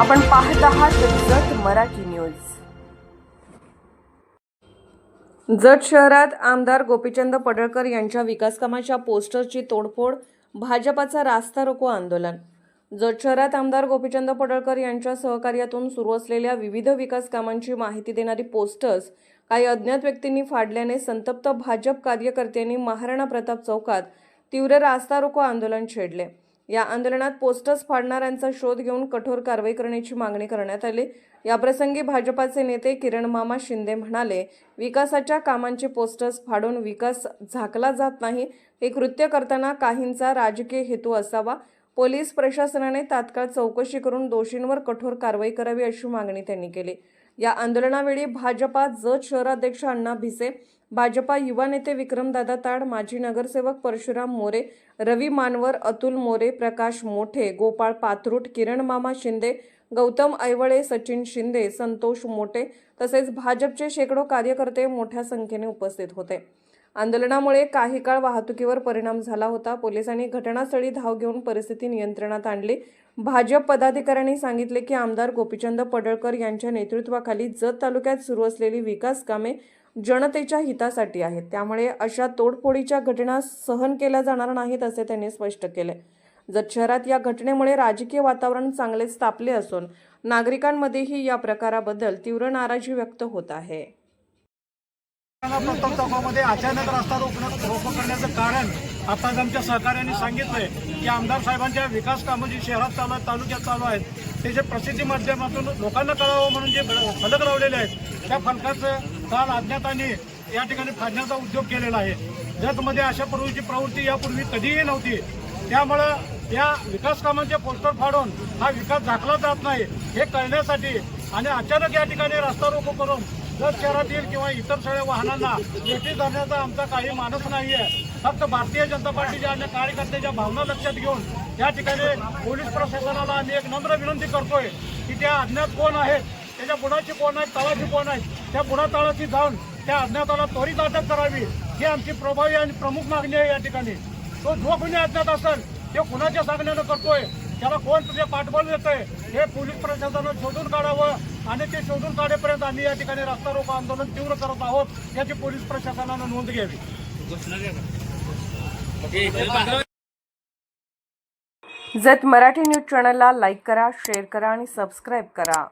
आपण पाहत आहात जत मराठी न्यूज. जत शहरात आमदार गोपीचंद पडळकर यांच्या विकासकामाच्या पोस्टरची तोडफोड भाजपाचा रास्ता रोको आंदोलन. जत शहरात आमदार गोपीचंद पडळकर यांच्या सहकार्यातून सुरू असलेल्या विविध विकास कामांची माहिती देणारी पोस्टर्स काही अज्ञात व्यक्तींनी फाडल्याने संतप्त भाजप कार्यकर्त्यांनी महाराणा प्रताप चौकात तीव्र रास्ता रोको आंदोलन छेडले. या आंदोलनात पोस्टर्स फाडणाऱ्यांचा शोध घेऊन कठोर कारवाई करण्याची मागणी करण्यात आली. याप्रसंगी भाजपाचे नेते किरण मामा शिंदे म्हणाले विकासाच्या कामांचे पोस्टर्स फाडून विकास झाकला जात नाही. हे कृत्य करताना काहींचा राजकीय हेतू असावा. पोलीस प्रशासनाने तात्काळ चौकशी करून दोषींवर कठोर कारवाई करावी अशी मागणी त्यांनी केली. या आंदोलनावेळी भाजपा जत शहराध्यक्ष अण्णा भिसे भाजपा युवा नेते विक्रमदादा ताड माजी नगरसेवक परशुराम मोरे रवी मानवर अतुल मोरे प्रकाश मोठे गोपाळ पात्रूट किरण मामा शिंदे गौतम ऐवळे सचिन शिंदे संतोष मोठे तसेच भाजपचे शेकडो कार्यकर्ते मोठ्या संख्येने उपस्थित होते. आंदोलनामुळे काही काळ वाहतुकीवर परिणाम झाला होता. पोलिसांनी घटनास्थळी धाव घेऊन परिस्थिती नियंत्रणात आणली. भाजप पदाधिकाऱ्यांनी सांगितले की आमदार गोपीचंद पडळकर यांच्या नेतृत्वाखाली जत तालुक्यात सुरू असलेली विकास कामे जनतेच्या हितासाठी आहेत. त्यामुळे अशा तोडफोडीच्या घटना सहन केल्या जाणार नाहीत असे त्यांनी स्पष्ट केले. जत शहरात या घटनेमुळे राजकीय वातावरण चांगलेच तापले असून नागरिकांमध्येही या प्रकाराबद्दल तीव्र नाराजी व्यक्त होत आहे. प्रथम चौकामध्ये अचानक रस्ता रोखण्यात रोको करण्याचं कारण आताच आमच्या सहकार्यांनी सांगितलंय की आमदार साहेबांच्या विकास कामं जी शहरात चालू आहेत तालुक्यात चालू आहेत ते जे प्रसिद्धी माध्यमातून लोकांना कळावं म्हणून जे फलक लावलेले आहेत त्या फलकाचं काल अज्ञातांनी या ठिकाणी फाडण्याचा उद्योग केलेला आहे. जतमध्ये अशा पूर्वीची प्रवृत्ती यापूर्वी कधीही नव्हती. त्यामुळं या विकास कामांचे पोस्टर फाडून हा विकास झाकला जात नाही हे कळण्यासाठी आणि अचानक या ठिकाणी रस्ता रोको करून जर शहरातील किंवा इतर सगळ्या वाहनांना भेटी धरण्याचा आमचा काही मानस आहे फक्त भारतीय जनता पार्टीच्या आणि कार्यकर्त्याच्या भावना लक्षात घेऊन या ठिकाणी पोलीस प्रशासनाला आम्ही एक नम्र विनंती करतोय की त्या अज्ञात कोण आहेत त्याच्या बुडाची कोण आहेत तळाची कोण आहेत त्या बुडा तळाची जाऊन त्या अज्ञाताला त्वरित अटक करावी ही आमची प्रभावी आणि प्रमुख मागणी आहे या ठिकाणी. तो जो कुणी अज्ञात असेल ते कुणाच्या सांगण्यानं करतोय? त्याला कोण तुझे पाठबळ देतोय? हे पोलीस प्रशासनानं शोधून काढावं आणि ते शोधून काढेपर्यंत आम्ही या ठिकाणी रस्ता रोको आंदोलन तीव्र करत आहोत याची पोलीस प्रशासनानं नोंद घ्यावी. जत मराठी न्यूज चॅनलला लाईक करा शेअर करा आणि सबस्क्राईब करा.